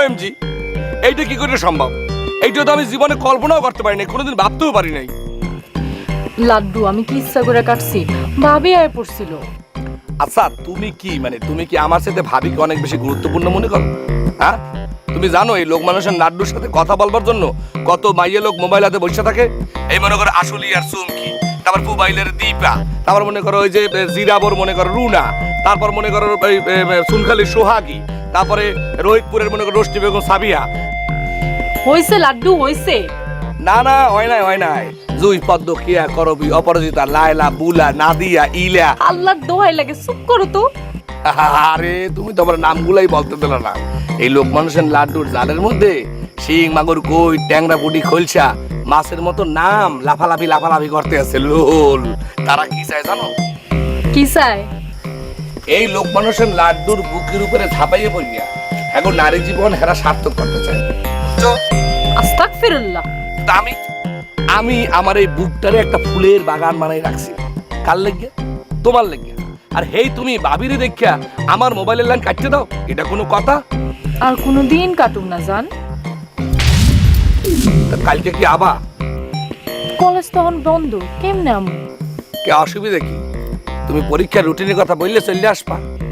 OMG এইটা কি করে সম্ভব? এইটা তো আমি জীবনে কল্পনাও করতে পারি নাই কোনোদিন ভাবতেও পারি নাই। লাড্ডু আমি কি ইচ্ছা করে কাটছি? ভাবি আয় পড়ছিল। আচ্ছা তুমি কি মানে তুমি কি আমার সাথে ভাবিকে অনেক বেশি গুরুত্বপূর্ণ মনে করো? হ্যাঁ? তুমি জানো এই লোক মানুষের লাড্ডুর সাথে কথা বলবার জন্য কত মাইয়ে লোক মোবাইল হাতে বসে থাকে? এই মনে করো আসলি আর চুমকি তারপর মোবাইলের দীপা তারপর মনে করো ওই যে জিরাবর মনে করো রুনা তারপর মনে করো এ, সুনখালি সোহাগী তারপরে রোহিতপুরের মনে করো রোশনি বেগম সাবিয়া। হইছে লাড্ডু হইছে? না না হয় নাই হয় নাই। জুই পদ্ম কিয়া করবি অপরাজিতা লায়লা বুলা নাদিয়া ইলা আল্লাহর দোহাই লাগে চুপ করো তো। আরে তুমি তোমার নামগুলাই বলতে দিল না। এই লোক মানুষের লাড্ডুর জালের মধ্যে শিং মাগুর কই ট্যাংরা পুটি খোলসা মাছের মতো নাম লাফালাফি লাফালাফি করতে আছে লোল। তারা কি চায় জানো? কি চায়? এই লোক মানুষের লাড্ডুর বুকের উপরে ঝাঁপাইয়ে পড়িয়া এখন নারী জীবন হেরা সার্থক করতে চায়। আমি আমি আমার এই বুকটারে একটা ফুলের বাগান বানাই রাখছি। কার লেগে? তোমার লেগে। আর হেই তুমি বাবিরে দেখিয়া আমার মোবাইলের লাইন কাটতে দাও। এটা কোনো কথা? আর কোনো দিন কাটুক না জান। কালকে কি আবা কলেজ তখন বন্ধ কেমনে আমি? কে অসুবিধা কি? তুমি পরীক্ষার রুটিনের কথা বললে চলে আসবা।